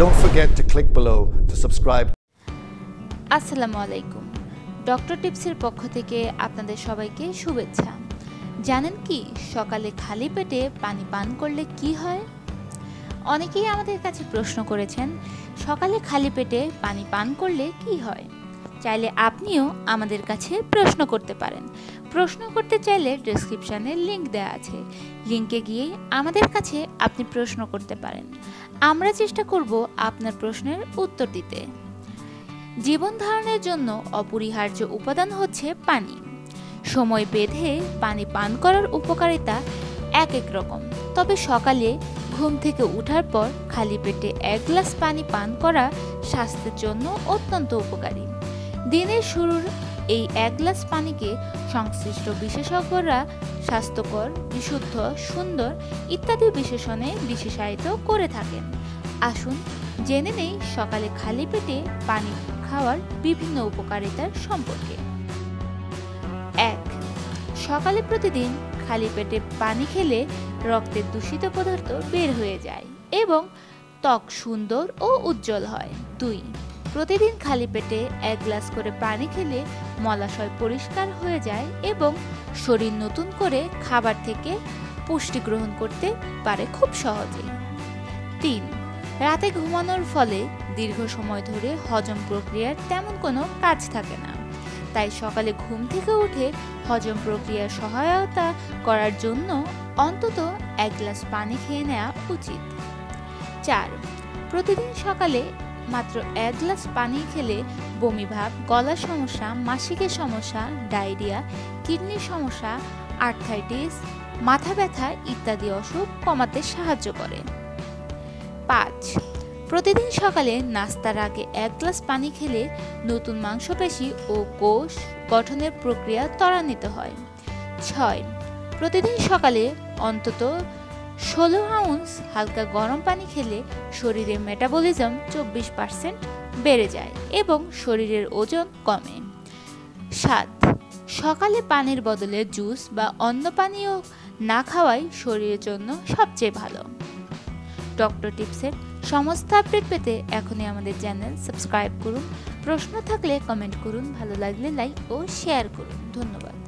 Don't forget to click below to subscribe. আসসালামু আলাইকুম। Doctor টিপসের পক্ষ থেকে আপনাদের সবাইকে শুভেচ্ছা। জানেন কি, সকালে খালি পেটে পানি পান করলে কি হয়? অনেকেই আমাদের কাছে প্রশ্ন করেছেন, সকালে খালি পেটে পানি পান করলে কি হয়? চাইলে আপনিও আমাদের কাছে প্রশ্ন করতে পারেন। প্রশ্ন করতে চাইলে ডেসক্রিপশানে লিংক দেওয়া আছে। লিংকে গিয়ে আমাদের কাছে আপনি প্রশ্ন করতে পারেন। আমরা চেষ্টা করব আপনার প্রশ্নের উত্তর দিতে। জীবন ধারণের জন্য অপরিহার্য উপাদান হচ্ছে পানি। সময় বেঁধে পানি পান করার উপকারিতা এক এক রকম। তবে সকালে ঘুম থেকে ওঠার পর খালি পেটে এক গ্লাস পানি পান করা স্বাস্থ্যের জন্য অত্যন্ত উপকারী। দিনের শুরুর এই এক গ্লাস পানিকে সংশ্লিষ্ট বিশেষজ্ঞরা স্বাস্থ্যকর, বিশুদ্ধ, সুন্দর ইত্যাদি বিশেষণে বিশেষায়িত করে থাকেন। আসুন জেনে নেই সকালে খালি পেটে পানি খাওয়ার বিভিন্ন উপকারিতার সম্পর্কে। এক, সকালে প্রতিদিন খালি পেটে পানি খেলে রক্তের দূষিত পদার্থ বের হয়ে যায় এবং ত্বক সুন্দর ও উজ্জ্বল হয়। দুই প্রতিদিন খালি পেটে এক গ্লাস করে পানি খেলে মলাশয় পরিষ্কার হয়ে যায় এবং শরীর নতুন করে খাবার থেকে পুষ্টি গ্রহণ করতে পারে খুব সহজে তিন, রাতে ঘুমানোর ফলে দীর্ঘ সময় ধরে হজম প্রক্রিয়ার তেমন কোনো কাজ থাকে না। তাই সকালে ঘুম থেকে উঠে হজম প্রক্রিয়ার সহায়তা করার জন্য অন্তত এক গ্লাস পানি খেয়ে নেওয়া উচিত। চার, প্রতিদিন সকালে মাত্র এক গ্লাস পানি খেলে বমিভাব গলার সমস্যা, মাসিকের সমস্যা, ডায়রিয়া, কিডনির সমস্যা, আর্থাইটিস, মাথা ব্যথা ইত্যাদি অসুখ কমাতে সাহায্য করে। পাঁচ, প্রতিদিন সকালে নাস্তার আগে এক গ্লাস পানি খেলে নতুন মাংসপেশি ও কোষ গঠনের প্রক্রিয়া ত্বরান্বিত হয়। ছয়, প্রতিদিন সকালে অন্তত ষোলো আউন্স হালকা গরম পানি খেলে শরীরের মেটাবলিজম চব্বিশ পার্সেন্ট বেড়ে যায় এবং শরীরের ওজন কমে। সাত, সকালে পানির বদলে জুস বা অন্য পানীয় না খাওয়াই শরীরের জন্য সবচেয়ে ভালো। ডক্টর টিপসের সমস্ত আপডেট পেতে এখনই আমাদের চ্যানেল সাবস্ক্রাইব করুন। প্রশ্ন থাকলে কমেন্ট করুন, ভালো লাগলে লাইক ও শেয়ার করুন। ধন্যবাদ।